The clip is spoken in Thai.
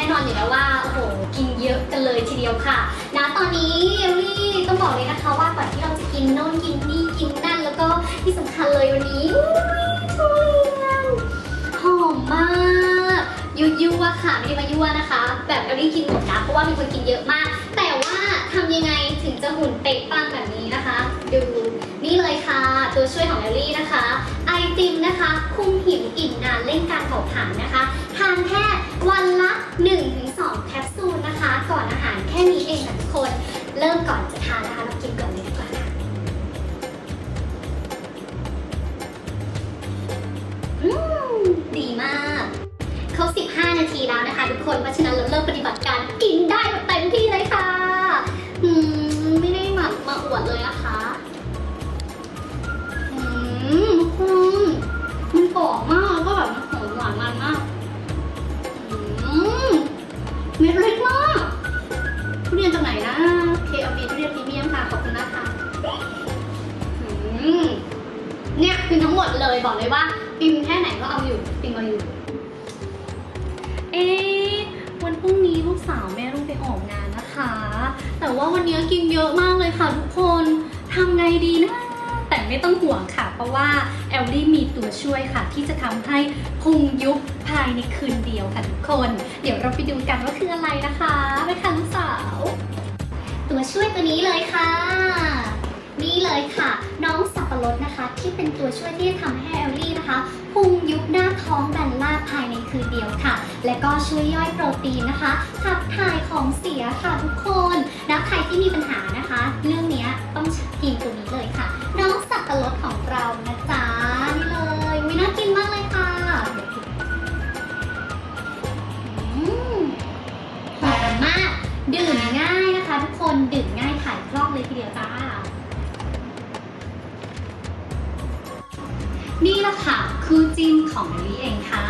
น่นอนอยู่แล้วว่าโอ้โหกินเยอะกันเลยทีเดียวค่ะนะตอนนี้เอลลี่ต้องบอกเลยนะคะว่าก่อนที่เราจะกินโน่นกินนี่กินนั่นแล้วก็ที่สำคัญเลยวันนี้ทุเรียนหอมมากยุยั่วๆค่ะไม่ได้มายั่วนะคะ แบบเอลลี่กินหมดนะเพราะว่ามีคนกินเยอะมาก แต่ว่าทำยังไงถึงจะหุ่นเป๊ะปังแบบนี้นะคะดูนี่เลยค่ะตัวช่วยของเอลลี่นะคะ ไอติมนะคะ คุมหิวอิ่มนานเร่งการเผาผลาญนะคะ คนเพราะฉะนั้นเราเริ่มปฏิบัติการกินได้แบบเต็มที่เลยค่ะอืมไม่ได้มามาอวดเลยนะคะอืมทุกคนมันกรอบมากแล้วก็แบบมันหอมหวานมันมากอืมเม็ดเล็กมากทุเรียนจากไหนนะ KLB ทุเรียนพรีเมียมค่ะขอบคุณนะคะอืมเนี่ยคือทั้งหมดเลยบอกเลยว่าปิมแค่ไหนก็เอาอยู่ปิมเอาอยู่ เอ๊ แต่ว่าวันนี้กินเยอะมากเลยค่ะทุกคนทำไงดีนะ แต่ไม่ต้องห่วงค่ะ เพราะว่าแอลลี่มีตัวช่วยค่ะ ที่จะทำให้พุงยุบภายในคืนเดียวค่ะทุกคน เดี๋ยวเราไปดูกันว่าคืออะไรนะคะไปค่ะลูกสาว ตัวช่วยตัวนี้เลยค่ะ นี่เลยค่ะ น้องสับปะรดนะคะ ที่เป็นตัวช่วยที่จะทำให้แอลลี่นะคะพุงยุบหน้าท้องแบนลาบภายในคืนเดียวค่ะ และก็ช่วยย่อยโปรตีนนะคะ ขับถ่ายของเสียค่ะทุกคนแล้วใครที่มีปัญหานะคะ เรื่องนี้ต้องกินตัวนี้เลยค่ะ น้องสับปะรดของเรานะจ๊ะนี่เลยวิน่ากินมากเลยค่ะอืมหอมมาก ดื่มง่ายนะคะ ทุกคนดื่มง่ายถ่ายคล่องเลยทีเดียวจ้านี่แหละค่ะคู่จิ้นของลิเองค่ะ